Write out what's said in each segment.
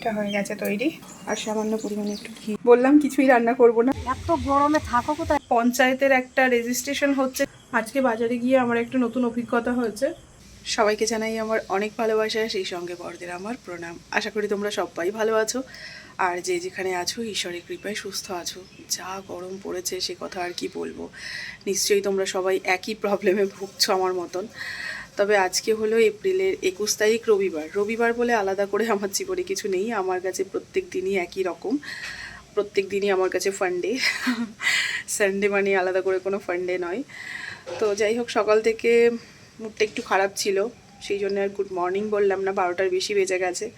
এটা হয়ে গেছে তৈরি। আর সামান্য পরিমাণে একটু ঘি। বললাম কিছুই রান্না করব না। এত গরমে থাকো কোথায়? পঞ্চায়েতের একটা রেজিস্ট্রেশন হচ্ছে। আজকে বাজারে গিয়ে আমার একটা নতুন অভিজ্ঞতা হয়েছে। সবাইকে জানাই আমার অনেক ভালোবাসা সেই সঙ্গে বড়দের আমার প্রণাম। আশা করি তোমরা সবাই ভালো আছো। আর যে যেখানে আছো ঈশ্বরের কৃপায় সুস্থ আছো। যা গরম পড়েছে সে কথা আর কি বলব? নিশ্চয়ই তোমরা সবাই একই প্রবলেমে ভুগছো আমার মতন। তবে আজকে হলো এপ্রিলের একুশ তারিখ রবিবার। রবিবার বলে আলাদা করে আমার জীবনে কিছু নেই। আমার কাছে প্রত্যেক দিনই একই রকম। প্রত্যেক দিনই আমার কাছে ফান্ডে সানডে মানে আলাদা করে কোনো ফান্ডে নয়। তো যাই হোক, সকাল থেকে মুডটা একটু খারাপ ছিল। সেই জন্য আর গুড মর্নিং বললাম না, বারোটার বেশি বেজে গেছে।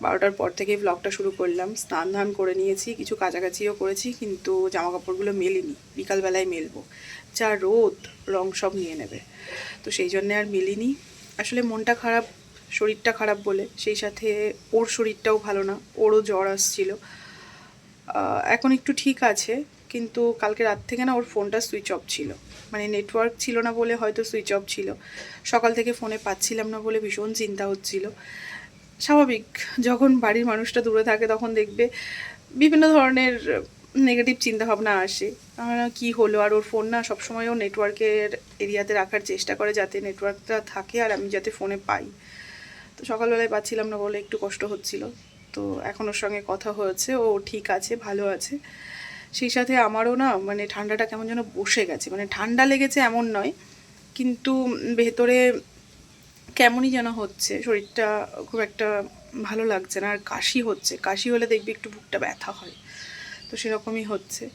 বারোটার পর থেকে ব্লগটা শুরু করলাম। স্নান ধান করে নিয়েছি, কিছু কাছাকাছিও করেছি, কিন্তু জামা কাপড়গুলো মেলিনি। বিকালবেলায় মেলবো। যা রোদ, রং সব নিয়ে নেবে। তো সেই জন্যে আর মেলিনি। আসলে মনটা খারাপ, শরীরটা খারাপ বলে। সেই সাথে ওর শরীরটাও ভালো না, ওরও জ্বর আসছিল। এখন একটু ঠিক আছে, কিন্তু কালকে রাত থেকে না ওর ফোনটা সুইচ অফ ছিল। মানে নেটওয়ার্ক ছিল না বলে হয়তো সুইচ অফ ছিল। সকাল থেকে ফোনে পাচ্ছিলাম না বলে ভীষণ চিন্তা হচ্ছিল। স্বাভাবিক, যখন বাড়ির মানুষটা দূরে থাকে তখন দেখবে বিভিন্ন ধরনের নেগেটিভ চিন্তাভাবনা আসে। আমার কি হলো? আর ওর ফোন না সবসময় ও নেটওয়ার্কের এরিয়াতে রাখার চেষ্টা করে যাতে নেটওয়ার্কটা থাকে আর আমি যাতে ফোনে পাই। তো সকালবেলায় পাচ্ছিলাম না বলে একটু কষ্ট হচ্ছিল। তো এখন ওর সঙ্গে কথা হয়েছে। ও ঠিক আছে, ভালো আছে। সেই সাথে আমারও না মানে ঠান্ডাটা কেমন যেন বসে গেছে। মানে ঠান্ডা লেগেছে এমন নয়, কিন্তু ভেতরে কেমনই যেন হচ্ছে। শরীরটা খুব একটা ভালো লাগছে না। আর কাশি হচ্ছে। কাশি হলে দেখবি একটু বুকটা ব্যথা হয়। তো সেরকমই হচ্ছে।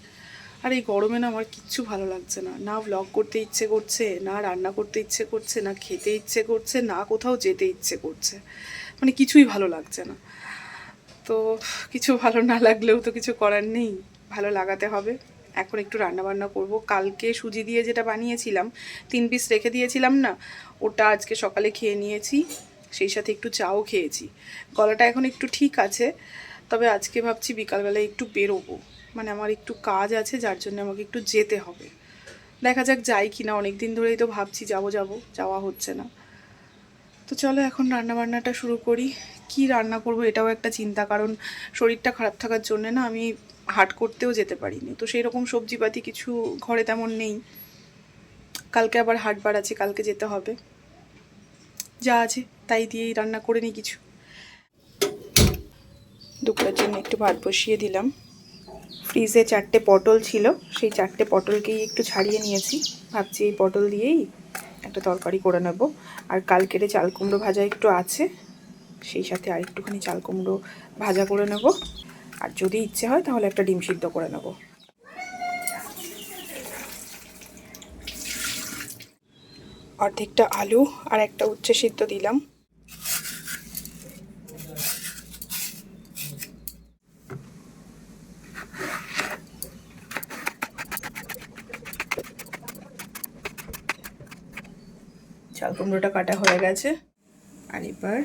আর এই গরমে না আমার কিচ্ছু ভালো লাগছে না। না ভ্লগ করতে ইচ্ছে করছে, না রান্না করতে ইচ্ছে করছে, না খেতে ইচ্ছে করছে, না কোথাও যেতে ইচ্ছে করছে। মানে কিছুই ভালো লাগছে না। তো কিছু ভালো না লাগলেও তো কিছু করার নেই। ভালো লাগাতে হবে। এখন একটু রান্না বান্না করব। কালকে সুজি দিয়ে যেটা বানিয়েছিলাম, তিন পিস রেখে দিয়েছিলাম না, ওটা আজকে সকালে খেয়ে নিয়েছি। সেই সাথে একটু চাও খেয়েছি। গলাটা এখন একটু ঠিক আছে। তবে আজকে ভাবছি বিকালবেলায় একটু বেরোবো। মানে আমার একটু কাজ আছে, যার জন্য আমাকে একটু যেতে হবে। দেখা যাক যাই কি না অনেক দিন ধরেই তো ভাবছি যাব যাব, যাওয়া হচ্ছে না। তো চলো এখন রান্না বান্নাটা শুরু করি। কি রান্না করব এটাও একটা চিন্তা, কারণ শরীরটা খারাপ থাকার জন্য না আমি হাট করতেও যেতে পারিনি। তো সেই রকম সবজিপাতি কিছু ঘরে তেমন নেই। কালকে আবার হাট বার আছে, কালকে যেতে হবে। যা আছে তাই দিয়েই রান্না করে নিই কিছু। দুপুরের জন্য একটু ভাত বসিয়ে দিলাম। ফ্রিজে চারটে পটল ছিল, সেই চারটে পটলকেই একটু ছাড়িয়ে নিয়েছি। ভাবছি এই পটল দিয়েই একটা তরকারি করে নেব। আর কালকেরে চাল কুমড়ো ভাজা একটু আছে, সেই সাথে আর একটুখানি চাল কুমড়ো ভাজা করে নেব। আর যদি ইচ্ছে হয় তাহলে একটা ডিম সিদ্ধ করে নেব। অর্ধেকটা আলু আর একটা উচ্ছে সিদ্ধ দিলাম। চাল কুমড়োটা কাটা হয়ে গেছে। আর এবার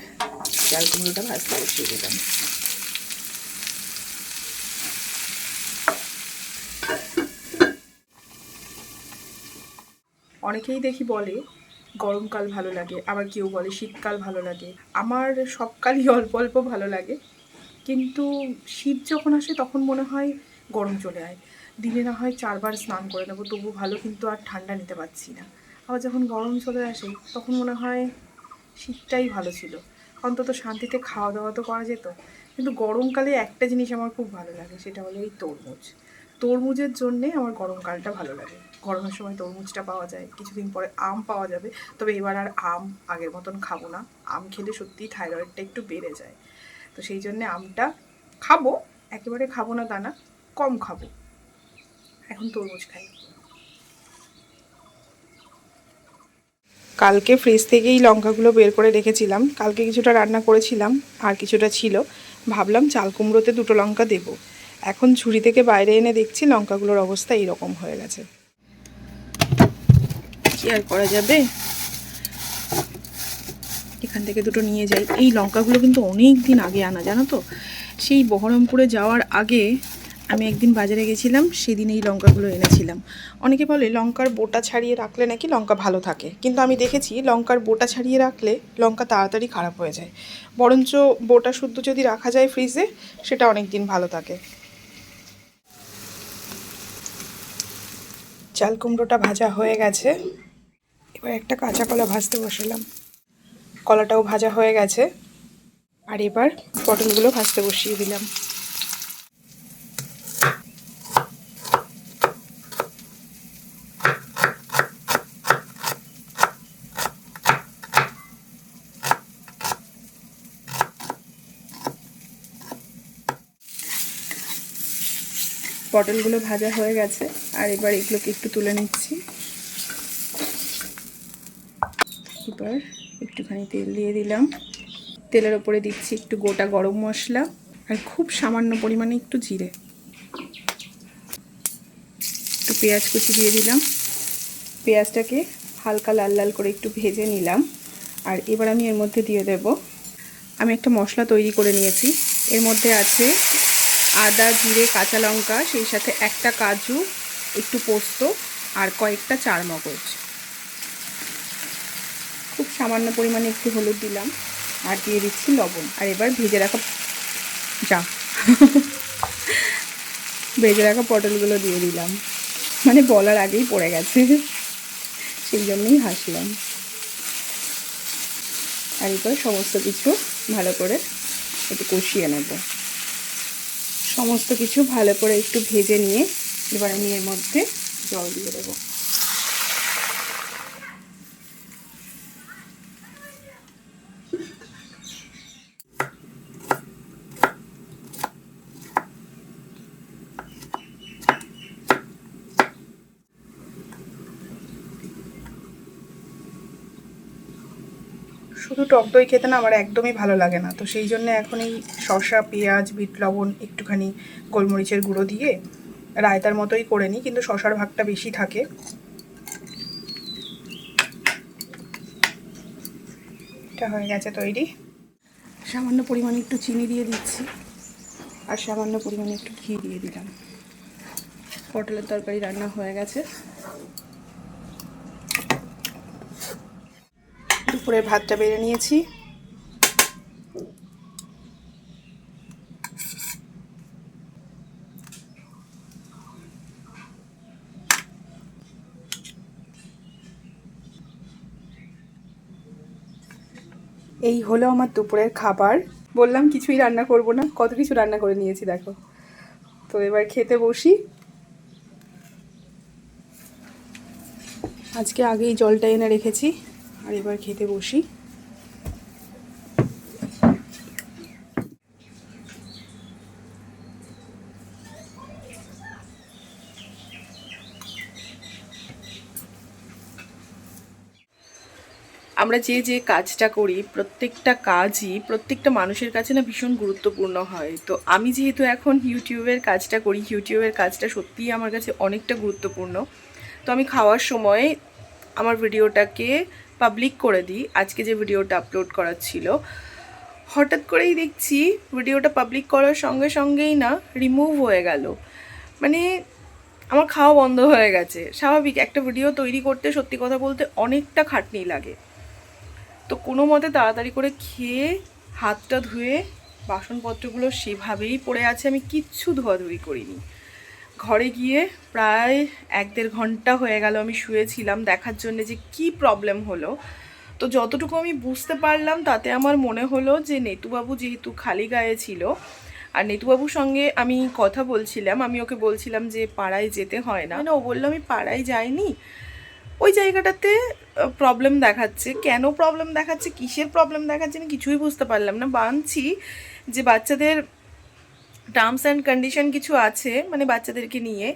চাল কুমড়োটা ভাজতে বসিয়ে দিলাম। অনেকেই দেখি বলে, গরমকাল ভালো লাগে, আবার কেউ বলে শীতকাল ভালো লাগে। আমার সবকালই অল্প অল্প ভালো লাগে। কিন্তু শীত যখন আসে তখন মনে হয় গরম চলে আয়। দিনে না হয় চারবার স্নান করে নেব, তবু ভালো কিন্তু আর ঠান্ডা নিতে পারছি না। আবার যখন গরম চলে আসে, তখন মনে হয় শীতটাই ভালো ছিল। অন্তত শান্তিতে খাওয়া দাওয়া তো করা যেত। কিন্তু গরমকালে একটা জিনিস আমার খুব ভালো লাগে, সেটা হলো এই তরমুজ। তরমুজের জন্যে আমার গরমকালটা ভালো লাগে। গরমের সময় তরমুজটা পাওয়া যায়, কিছুদিন পরে আম পাওয়া যাবে। তবে এবার আর আম আগের মতন খাব না। আম খেলে সত্যিই থাইরয়েডটা একটু বেড়ে যায়। তো সেই জন্যে আমটা খাব, একেবারে খাব না তা না, কম খাব। এখন তরমুজ খাই। কালকে ফ্রিজ থেকেই লঙ্কাগুলো বের করে রেখেছিলাম। কালকে কিছুটা রান্না করেছিলাম, আর কিছুটা ছিল। ভাবলাম চাল কুমড়োতে দুটো লঙ্কা দেব। এখন ঝুড়ি থেকে বাইরে এনে দেখছি লঙ্কাগুলোর অবস্থা এইরকম হয়ে গেছে। কি আর করা যাবে? এখান থেকে দুটো নিয়ে যাই। এই লঙ্কাগুলো কিন্তু অনেক দিন আগে আনা, জানো তো? সেই বহরমপুরে যাওয়ার আগে আমি একদিন বাজারে গেছিলাম, সেদিন এই লঙ্কাগুলো এনেছিলাম। অনেকে বলে, লঙ্কার বোটা ছাড়িয়ে রাখলে নাকি লঙ্কা ভালো থাকে? কিন্তু আমি দেখেছি, লঙ্কার বোটা ছাড়িয়ে রাখলে লঙ্কা তাড়াতাড়ি খারাপ হয়ে যায়। বরঞ্চ বোটা শুদ্ধ যদি রাখা যায় ফ্রিজে, সেটা অনেক দিন ভালো থাকে। চাল কুমড়োটা ভাজা হয়ে গেছে। এবার একটা কাঁচা কলা ভাজতে বসালাম। কলাটাও ভাজা হয়ে গেছে। আর এবার পটলগুলো ভাজতে বসিয়ে দিলাম। পটলগুলো ভাজা হয়ে গেছে। আর এবার এগুলোকে একটু তুলে নিচ্ছি। এবার একটুখানি তেল দিয়ে দিলাম। তেলের ওপরে দিচ্ছি একটু গোটা গরম মশলা আর খুব সামান্য পরিমাণে একটু জিরে। একটু পেঁয়াজ কুচি দিয়ে দিলাম। পেঁয়াজটাকে হালকা লাল লাল করে একটু ভেজে নিলাম। আর এবার আমি এর মধ্যে দিয়ে দেব। আমি একটা মশলা তৈরি করে নিয়েছি। এর মধ্যে আছে আদা, জিরে, কাঁচা লঙ্কা, সেই সাথে একটা কাজু, একটু পোস্ত আর কয়েকটা চার মগজ খুব সামান্য পরিমাণে একটু হলুদ দিলাম আর দিয়ে দিচ্ছি লবণ। আর এবার ভেজে রাখা যা। ভেজে রাখা পটলগুলো দিয়ে দিলাম। মানে বলার আগেই পড়ে গেছে। সেই জন্যই হাসলাম। আর এবার সমস্ত কিছু ভালো করে একটু কষিয়ে নেব। সমস্ত কিছু ভালো করে একটু ভেজে নিয়ে এবার আমি এর মধ্যে জল দিয়ে দেবো শুধু টক দই খেতে না আমার একদমই ভালো লাগে না। তো সেই জন্য এখন এই শসা, পেঁয়াজ, বিট, লবণ একটুখানি গোলমরিচের গুঁড়ো দিয়ে রায়তার মতোই করে নিই, কিন্তু শশার ভাগটা বেশি থাকে। এটা হয়ে গেছে তৈরি। সামান্য পরিমাণে একটু চিনি দিয়ে দিচ্ছি। আর সামান্য পরিমাণে একটু ঘি দিয়ে দিলাম। পটলের তরকারি রান্না হয়ে গেছে। দুপুরের ভাতটা বেড়ে নিয়েছি। এই হলো আমার দুপুরের খাবার। বললাম কিছুই রান্না করব না, কত কিছু রান্না করে নিয়েছি, দেখো। তো এবার খেতে বসি। আজকে আগেই জলটা এনে রেখেছি। আর এবার খেতে বসি। আমরা যে যে কাজটা করি, প্রত্যেকটা কাজই প্রত্যেকটা মানুষের কাছে না ভীষণ গুরুত্বপূর্ণ হয়। তো আমি যেহেতু এখন ইউটিউবের কাজটা করি, ইউটিউবের কাজটা সত্যিই আমার কাছে অনেকটা গুরুত্বপূর্ণ। তো আমি খাওয়ার সময় আমার ভিডিওটাকে পাবলিক করে দিই। আজকে যে ভিডিওটা আপলোড করার ছিল। হঠাৎ করেই দেখছি ভিডিওটা পাবলিক করার সঙ্গে সঙ্গেই না রিমুভ হয়ে গেল। মানে আমার খাওয়া বন্ধ হয়ে গেছে। স্বাভাবিক, একটা ভিডিও তৈরি করতে, সত্যি কথা বলতে অনেকটা খাটনি লাগে। তো কোনো মতে তাড়াতাড়ি করে খেয়ে, হাতটা ধুয়ে, বাসনপত্রগুলো সেভাবেই পড়ে আছে। আমি কিচ্ছু ধোয়াধুয়ি করিনি। ঘরে গিয়ে প্রায় এক দেড় ঘণ্টা হয়ে গেল আমি শুয়েছিলাম দেখার জন্য যে কি প্রবলেম হলো। তো যতটুকু আমি বুঝতে পারলাম তাতে আমার মনে হলো যে নেতুবাবু যেহেতু খালি গায়ে ছিল, আর নেতুবাবুর সঙ্গে আমি কথা বলছিলাম, আমি ওকে বলছিলাম যে পাড়ায় যেতে হয় না। না ও বলল, আমি পাড়ায় যাইনি। ওই জায়গাটাতে প্রবলেম দেখাচ্ছে। কেন প্রবলেম দেখাচ্ছে? কিসের প্রবলেম দেখাচ্ছে? আমি কিছুই বুঝতে পারলাম না। বানছি যে বাচ্চাদের টার্মস অ্যান্ড কন্ডিশন কিছু আছে মানে বাচ্চাদেরকে নিয়ে,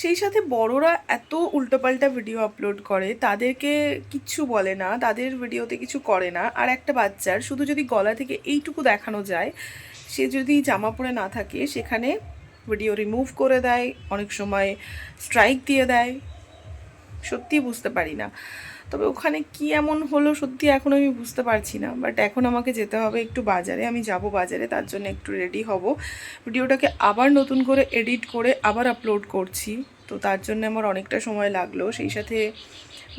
সেই সাথে বড়রা এত উল্টোপাল্টা ভিডিও আপলোড করে, তাদেরকে কিচ্ছু বলে না, তাদের ভিডিওতে কিছু করে না। আর একটা বাচ্চার, শুধু যদি গলা থেকে এইটুকু দেখানো যায়, সে যদি জামা পরে না থাকে, সেখানে ভিডিও রিমুভ করে দেয়, অনেক সময় স্ট্রাইক দিয়ে দেয়। সত্যি বুঝতে পারি না। তবে ওখানে কি এমন হলো সত্যি এখন আমি বুঝতে পারছি না বাট এখন আমাকে যেতে হবে একটু বাজারে, আমি যাব বাজারে, তার জন্য একটু রেডি হব। ভিডিওটাকে আবার নতুন করে এডিট করে আবার আপলোড করছি, তো তার জন্য আমার অনেকটা সময় লাগল। সেই সাথে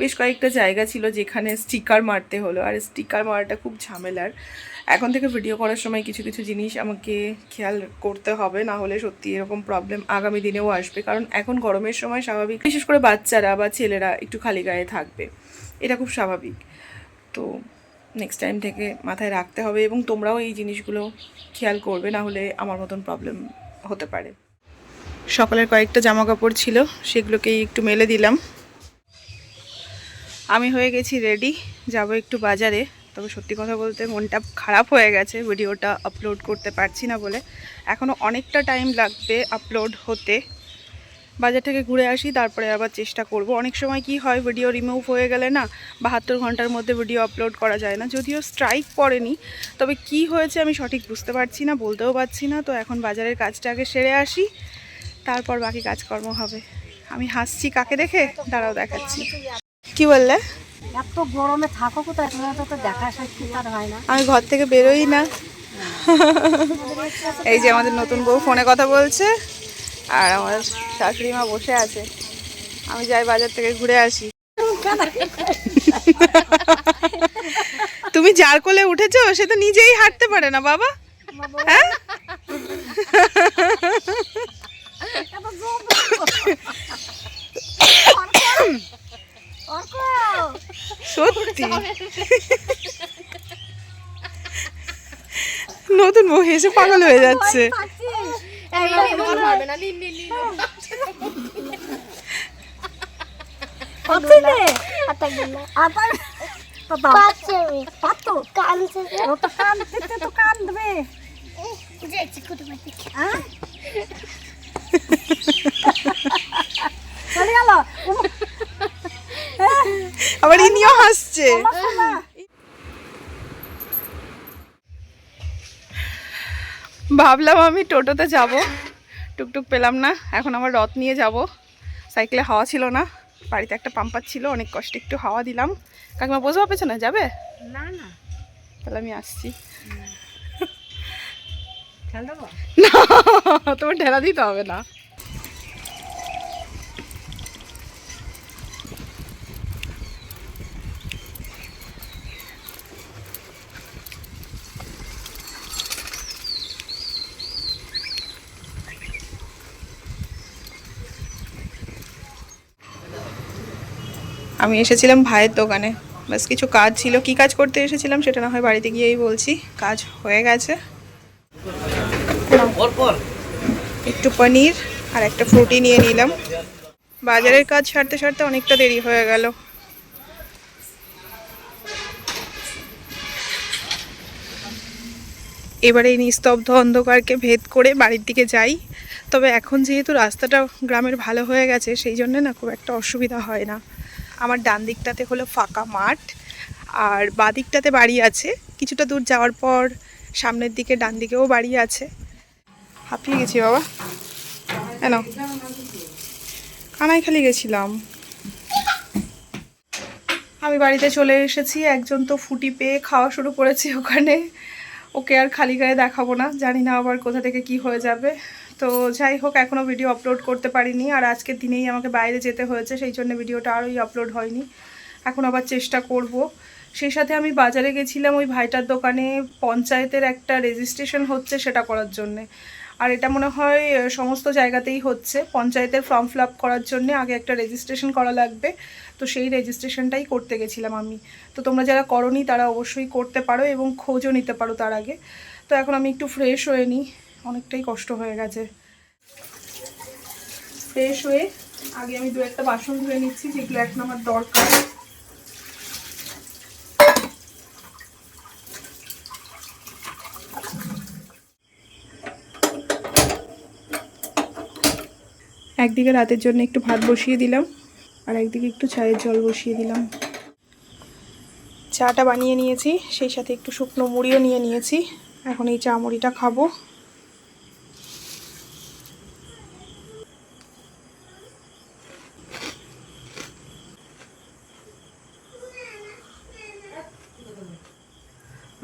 বেশ কয়েকটা জায়গা ছিল যেখানে স্টিকার মারতে হলো, আর স্টিকার মারাটা খুব ঝামেলার। এখন থেকে ভিডিও করার সময় কিছু কিছু জিনিস আমাকে খেয়াল করতে হবে, না হলে সত্যি এরকম প্রবলেম আগামী দিনেও আসবে, কারণ এখন গরমের সময় স্বাভাবিক, বিশেষ করে বাচ্চারা বা ছেলেরা একটু খালি গায়ে থাকবে। এটা খুব স্বাভাবিক। তো নেক্সট টাইম থেকে মাথায় রাখতে হবে এবং তোমরাও এই জিনিসগুলো খেয়াল করবে, না হলে আমার মতন প্রবলেম হতে পারে। সকালের কয়েকটা জামা কাপড় ছিল, সেগুলোকেই একটু মেলে দিলাম। আমি হয়ে গেছি রেডি যাব একটু বাজারে। তবে সত্যি কথা বলতে মনটা খারাপ হয়ে গেছে ভিডিওটা আপলোড করতে পারছি না বলে। এখনও অনেকটা টাইম লাগবে আপলোড হতে। বাজার থেকে ঘুরে আসি তারপরে আবার চেষ্টা করব। অনেক সময় কি হয় ভিডিও রিমুভ হয়ে গেলে না বাহাত্তর ঘণ্টার মধ্যে ভিডিও আপলোড করা যায় না। যদিও স্ট্রাইক পড়েনি তবে কি হয়েছে আমি সঠিক বুঝতে পারছি না বলতেও পারছি না। তো এখন বাজারের কাজটা আগে সেরে আসি তারপর বাকি কাজকর্ম হবে। আমি হাসছি কাকে দেখে? দাঁড়াও দেখাচ্ছি। কি বললে? এত গরমে থাকো কোথায়? তো দেখা হয় না। আমি ঘর থেকে বেরোই না। এই যে আমাদের নতুন বউ ফোনে কথা বলছে। আর আমার শাশুড়ি মা বসে আছে। আমি যাই বাজার থেকে ঘুরে আসি। তুমি যার কোলে উঠেছো, সে তো নিজেই হাঁটতে পারে না, বাবা। হ্যাঁ? সত্যি। নতুন বউ হেসে পাগল হয়ে যাচ্ছে। কান্দবে আবার ইনিও হাসছে। ভাবলাম আমি টোটোতে যাব। টুকটুক পেলাম না। এখন আমার রথ নিয়ে যাব। সাইকেলে হাওয়া ছিল না। বাড়িতে একটা পাম্পার ছিল অনেক কষ্টে একটু হাওয়া দিলাম। কাকিমা বোঝবা পেছনে যাবে? না না। তাহলে আমি আসছি। তোমার ঢেলা দিতে হবে না। আমি এসেছিলাম ভাইয়ের দোকানে। বাস কিছু কাজ ছিল। কি কাজ করতে এসেছিলাম সেটা না হয় বাড়িতে গিয়েই বলছি। কাজ হয়ে গেছে। একটু পনির আর একটা ফ্রুটি নিয়ে নিলাম। বাজারের কাজ সারতে সারতে অনেকটা দেরি হয়ে গেল। এবারে এই নিস্তব্ধ অন্ধকারকে ভেদ করে বাড়ির দিকে যাই। তবে এখন যেহেতু রাস্তাটা গ্রামের ভালো হয়ে গেছে সেই জন্য না খুব একটা অসুবিধা হয় না। আমার ডান দিকটাতে হলো ফাঁকা মাঠ, আর বাঁ দিকটাতে বাড়ি আছে। কিছুটা দূর যাওয়ার পর সামনের দিকে ডান দিকেও বাড়ি আছে। হাঁপিয়ে গেছি বাবা। কেন কানাইখালি গেছিলাম। আমি বাড়িতে চলে এসেছি, একজন তো ফুটি পেয়ে খাওয়া শুরু করেছে ওখানে। ওকে আর খালি গায়ে দেখাবো না, জানি না আবার কোথা থেকে কি হয়ে যাবে। তো যাই হোক এখনও ভিডিও আপলোড করতে পারিনি আর আজকের দিনেই আমাকে বাইরে যেতে হয়েছে, সেই জন্য ভিডিওটা আরোই আপলোড হয়নি। এখন আবার চেষ্টা করব। সেই সাথে আমি বাজারে গেছিলাম ওই ভাইটার দোকানে, পঞ্চায়েতের একটা রেজিস্ট্রেশন হচ্ছে সেটা করার জন্যে। আর এটা মনে হয় সমস্ত জায়গাতেই হচ্ছে। পঞ্চায়েতের ফর্ম ফিল করার জন্য আগে একটা রেজিস্ট্রেশন করা লাগবে। তো সেই রেজিস্ট্রেশনটাই করতে গেছিলাম আমি। তো তোমরা যারা করনি তারা অবশ্যই করতে পারো এবং খোঁজও নিতে পারো তার আগে। তো এখন আমি একটু ফ্রেশ হয়ে নিই। অনেকটাই কষ্ট হয়ে গেছে। ফ্রেশ হয়ে আগে আমি দু একটা বাসন ধুয়ে নিচ্ছি, যেগুলো এখন আমার দরকার। একদিকে রাতের জন্য একটু ভাত বসিয়ে দিলাম, আর একদিকে একটু চায়ের জল বসিয়ে দিলাম। চাটা বানিয়ে নিয়েছি, সেই সাথে একটু শুকনো মুড়িও নিয়ে নিয়েছি। এখন এই চা মুড়িটা খাব।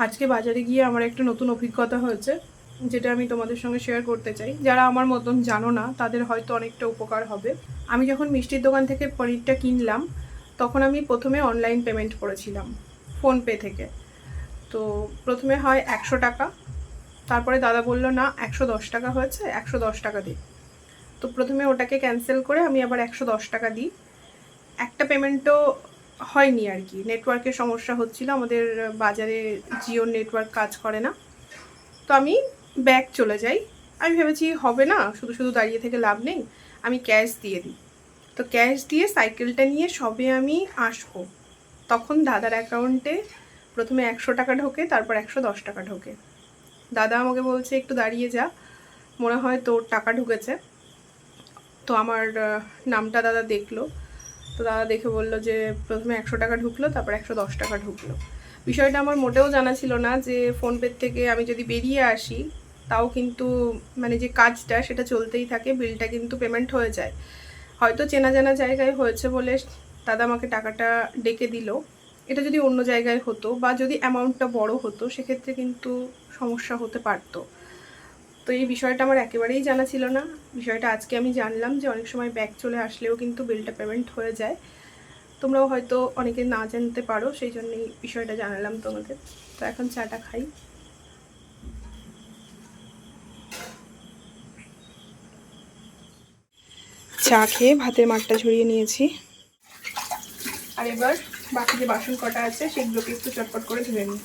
আজকে বাজারে গিয়ে আমার একটা নতুন অভিজ্ঞতা হয়েছে, যেটা আমি তোমাদের সঙ্গে শেয়ার করতে চাই। যারা আমার মতন জানো না, তাদের হয়তো অনেকটা উপকার হবে। আমি যখন মিষ্টির দোকান থেকে পনিরটা কিনলাম, তখন আমি প্রথমে অনলাইন পেমেন্ট করেছিলাম ফোনপে থেকে। তো প্রথমে হয় একশো টাকা, তারপরে দাদা বলল, না, একশো দশ টাকা হয়েছে, একশো দশ টাকা দিই তো প্রথমে ওটাকে ক্যান্সেল করে আমি আবার একশো দশ টাকা দিই। একটা পেমেন্টও হয়নি আর কি। নেটওয়ার্কের সমস্যা হচ্ছিল, আমাদের বাজারে জিও নেটওয়ার্ক কাজ করে না। তো আমি ব্যাক চলে যাই। আমি ভেবেছি, হবে না, শুধু শুধু দাঁড়িয়ে থেকে লাভ নেই, আমি ক্যাশ দিয়ে দিই। তো ক্যাশ দিয়ে সাইকেলটা নিয়ে সবে আমি আসব। তখন দাদার অ্যাকাউন্টে প্রথমে একশো টাকা ঢোকে, তারপর একশো দশ টাকা ঢোকে। দাদা আমাকে বলছে, একটু দাঁড়িয়ে যা, মনে হয় তোর টাকা ঢুকেছে। তো আমার নামটা দাদা দেখল। তো দাদা দেখে বলল যে প্রথমে একশো টাকা ঢুকলো, তারপর একশো দশ টাকা ঢুকলো। বিষয়টা আমার মোটেও জানা ছিল না যে ফোনপে থেকে আমি যদি বেরিয়ে আসি, তাও কিন্তু মানে যে কাজটা সেটা চলতেই থাকে, বিলটা কিন্তু পেমেন্ট হয়ে যায়। হয়তো চেনা জানা জায়গায় হয়েছে বলে দাদা আমাকে টাকাটা ডেকে দিল। এটা যদি অন্য জায়গায় হতো বা যদি অ্যামাউন্টটা বড় হতো, সেক্ষেত্রে কিন্তু সমস্যা হতে পারতো। তো এই বিষয়টা আমার একেবারেই জানা ছিল না। বিষয়টা আজকে আমি জানলাম যে অনেক সময় ব্যাক চলে আসলেও কিন্তু বিলটা পেমেন্ট হয়ে যায়। তোমরাও হয়তো অনেকে না জানতে পারো, সেই জন্যই বিষয়টা জানালাম তোমাদের। তো এখন চাটা খাই। চা খেয়ে ভাতের মাঠটা ঝরিয়ে নিয়েছি। আর এবার বাকি যে বাসন কটা আছে, সেগুলোকে একটু চটপট করে ধুয়ে নিই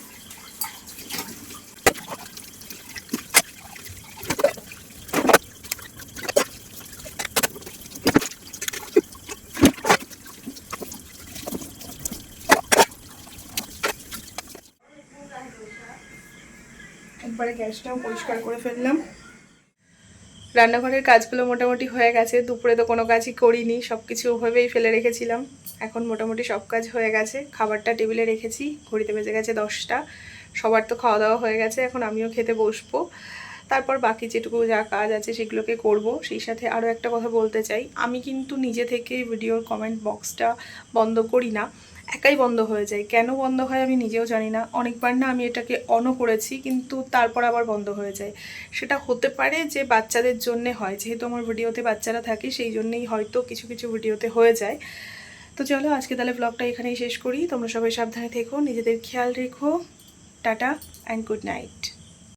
একবারে গ্যাসটাও পরিষ্কার করে ফেললাম। রান্নাঘরের কাজগুলো মোটামুটি হয়ে গেছে। দুপুরে তো কোনো কাজই করিনি সব কিছু ওভাবেই ফেলে রেখেছিলাম। এখন মোটামুটি সব কাজ হয়ে গেছে। খাবারটা টেবিলে রেখেছি, ঘড়িতে বেজে গেছে দশটা। সবার তো খাওয়া দাওয়া হয়ে গেছে, এখন আমিও খেতে বসবো। তারপর বাকি যেটুকু যা কাজ আছে সেগুলোকে করব। সেই সাথে আরও একটা কথা বলতে চাই। আমি কিন্তু নিজে থেকে ভিডিওর কমেন্ট বক্সটা বন্ধ করি না। একাই বন্ধ হয়ে যায়। কেন বন্ধ হয় আমি নিজেও জানি না। অনেকবার না আমি এটাকে অনও করেছি, কিন্তু তারপর আবার বন্ধ হয়ে যায়। সেটা হতে পারে যে বাচ্চাদের জন্যে হয়। যেহেতু আমার ভিডিওতে বাচ্চারা থাকে, সেই জন্যেই হয়তো কিছু কিছু ভিডিওতে হয়ে যায়। তো চলো, আজকে তাহলে ব্লগটা এখানেই শেষ করি। তোমরা সবাই সাবধানে থেকো, নিজেদের খেয়াল রেখো। Tata and good night